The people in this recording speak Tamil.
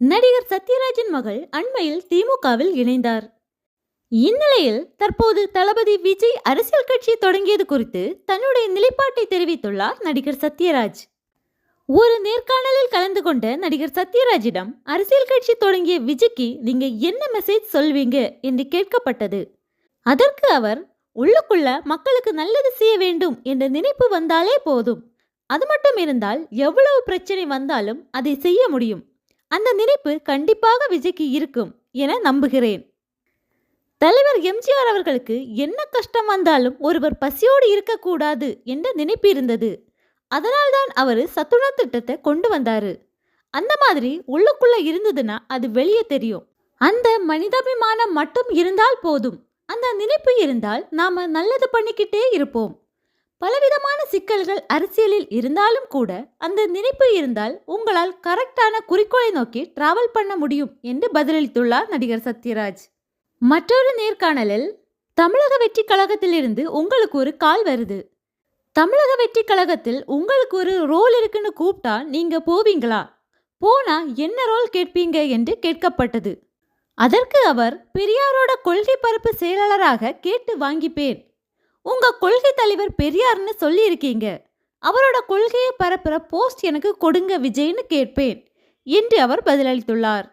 நடிகர் சத்யராஜின் மகள் அண்மையில் திமுகவில் இணைந்தார். இந்நிலையில் தற்போது தளபதி விஜய் அரசியல் கட்சி தொடங்கியது குறித்து தன்னுடைய நிலைப்பாட்டை தெரிவித்துள்ளார் நடிகர் சத்யராஜ். ஒரு நேர்காணலில் கலந்து கொண்ட நடிகர் சத்யராஜிடம் அரசியல் கட்சி தொடங்கிய விஜய்க்கு நீங்க என்ன மெசேஜ் சொல்வீங்க? என்று கேட்கப்பட்டது. அதற்கு அவர் உள்ளுக்குள்ள மக்களுக்கு நல்லது செய்ய வேண்டும் என்ற நினைப்பு வந்தாலே போதும். அது மட்டும் இருந்தால் எவ்வளவு பிரச்சனை வந்தாலும் அதை செய்ய முடியும். அந்த நினைப்பு கண்டிப்பாக விஜய்க்கு இருக்கும் என நம்புகிறேன். தலைவர் எம்ஜிஆர் அவர்களுக்கு என்ன கஷ்டம் வந்தாலும் ஒருவர் பசியோடு இருக்கக்கூடாது என்ற நினைப்பு இருந்தது. அதனால்தான் அவர் சத்துணவு திட்டத்தை கொண்டு வந்தார். அந்த மாதிரி உள்ளுக்குள்ளே இருந்ததுன்னா அது வெளியே தெரியும். அந்த மனிதாபிமானம் மட்டும் இருந்தால் போதும். அந்த நினைப்பு இருந்தால் நாம் நல்லது பண்ணிக்கிட்டே இருப்போம். பலவிதமான சிக்கல்கள் அரசியலில் இருந்தாலும் கூட அந்த நினைப்பு இருந்தால் உங்களால் கரெக்டான குறிக்கோளை நோக்கி டிராவல் பண்ண முடியும் என்று பதிலளித்துள்ளார் நடிகர் சத்யராஜ். மற்றொரு நேர்காணலில் தமிழக வெற்றி கழகத்திலிருந்து உங்களுக்கு ஒரு கால் வருது. தமிழக வெற்றி கழகத்தில் உங்களுக்கு ஒரு ரோல் இருக்குன்னு கூப்பிட்டா நீங்க போவீங்களா? போனா என்ன ரோல் கேட்பீங்க என்று கேட்கப்பட்டது. அதற்கு அவர் பெரியாரோட கொள்கை பரப்பு செயலாளராக கேட்டு வாங்கிப்பேன் உங்க கொள்கை தலைவர் பெரியார்னு சொல்லியிருக்கீங்க. அவரோட கொள்கையை பரப்புற போஸ்ட் எனக்கு கொடுங்க விஜய்னு கேட்பேன். என்று அவர் பதிலளித்துள்ளார்.